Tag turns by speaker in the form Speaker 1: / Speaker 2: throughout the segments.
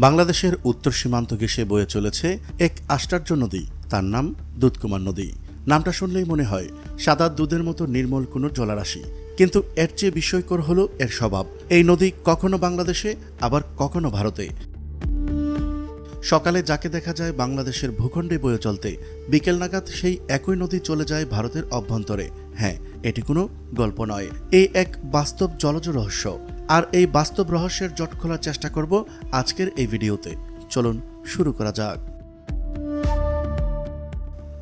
Speaker 1: বাংলাদেশের উত্তর সীমান্ত ঘেঁষে বয়ে চলেছে এক আশ্চর্য নদী। তার নাম দুধকুমার নদী। নামটা শুনলেই মনে হয়, সাদা দুধের মতো নির্মল কোনো জলারাশি। কিন্তু এর চেয়ে বিস্ময়কর হলো এর স্বভাব। এই নদী কখনো বাংলাদেশে, আবার কখনো ভারতে। সকালে যাকে দেখা যায় বাংলাদেশের ভূখণ্ডে বয়ে চলতে, বিকেল নাগাদ সেই একই নদী চলে যায় ভারতের অভ্যন্তরে। হ্যাঁ এটি কোনো গল্প নয়। এই এক বাস্তব জলজ রহস্য। আর এই বাস্তব রহস্যের জট খোলার চেষ্টা করব আজকের এই ভিডিওতে। চলুন, শুরু করা যাক।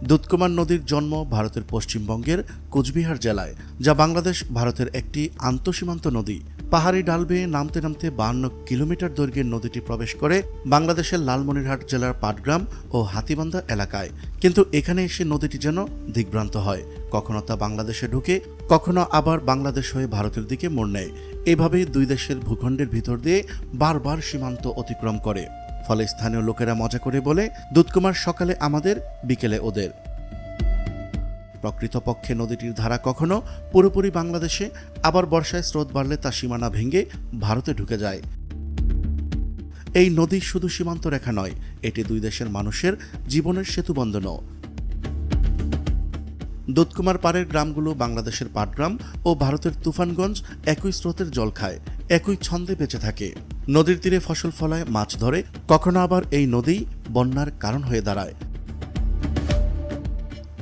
Speaker 1: দুধকুমার নদীর জন্ম ভারতের পশ্চিমবঙ্গের কোচবিহার জেলায়, যা বাংলাদেশ ভারতের একটি আন্তঃসীমান্ত নদী। পাহাড়ি ডাল বেয়ে নামতে নামতে বান্ন কিলোমিটার দৈর্ঘ্যের নদীটি প্রবেশ করে বাংলাদেশের লালমনিরহাট জেলার পাটগ্রাম ও হাতিবান্ধা এলাকায়। কিন্তু এখানে এসে নদীটি যেন দিগ্ভ্রান্ত হয়। কখনো তা বাংলাদেশে ঢুকে, কখনো আবার বাংলাদেশ হয়ে ভারতের দিকে মোড় নেয়। এভাবেই দুই দেশের ভূখণ্ডের ভিতর দিয়ে বারবার সীমান্ত অতিক্রম করে। ফলে স্থানীয় লোকেরা মজা করে বলে, দুধকুমার সকালে আমাদের, বিকেলে ওদের। প্রকৃতপক্ষে নদীটির ধারা কখনো পুরোপুরি বাংলাদেশে, আবার বর্ষায় স্রোত বাড়লে তা সীমানা ভেঙে ভারতে ঢুকে যায়। এই নদী শুধু সীমান্ত রেখা নয়, এটি দুই দেশের মানুষের জীবনের সেতুবন্ধনও দুধকুমার পাড়ের গ্রামগুলো বাংলাদেশের পাটগ্রাম ও ভারতের তুফানগঞ্জ একই স্রোতের জল খায়, একই ছন্দে বেঁচে থাকে। নদীর তীরে ফসল ফলায়, মাছ ধরে, কখনো আবার এই নদী বন্যার কারণ হয়ে দাঁড়ায়।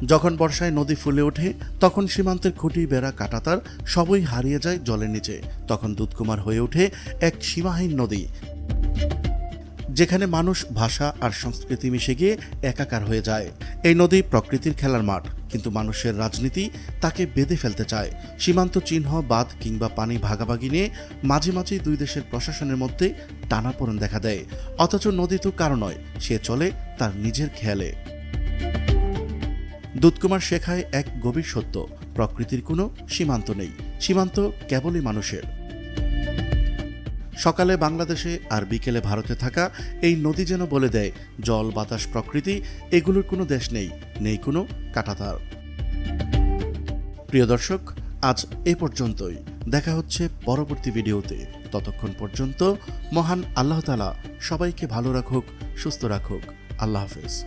Speaker 1: যখন বর্ষায় নদী ফুলে ওঠে, তখন সীমান্তের খুঁটি বেড়া কাটাতার সবই হারিয়ে যায় জলের নিচে। তখন দুধকুমার হয়ে ওঠে এক সীমাহীন নদী। যেখানে মানুষ ভাষা আর সংস্কৃতি মিশে গিয়ে একাকার হয়ে যায়। এই নদী প্রকৃতির খেলার মাঠ, কিন্তু মানুষের রাজনীতি তাকে বেঁধে ফেলতে চায়। সীমান্ত চিহ্ন, বাঁধ কিংবা পানি ভাগাভাগি নিয়ে মাঝে মাঝেই দুই দেশের প্রশাসনের মধ্যে টানাপোড়েন দেখা দেয়। অথচ নদী তো কারও নয়, সে চলে তার নিজের খেয়ালে। দুধকুমার শেখায় এক গভীর সত্য, প্রকৃতির কোনো সীমান্ত নেই। সীমান্ত কেবলই মানুষের। সকালে বাংলাদেশে আর বিকেলে ভারতে থাকা এই নদী যেন বলে দেয়, জল, বাতাস, প্রকৃতি, এগুলোর কোনো দেশ নেই নেই কোনো কাটাতার। প্রিয় দর্শক, আজ এ পর্যন্তই। দেখা হচ্ছে পরবর্তী ভিডিওতে। ততক্ষণ পর্যন্ত মহান আল্লাহ তালা সবাইকে ভালো রাখুক, সুস্থ রাখুক। আল্লাহ হাফেজ।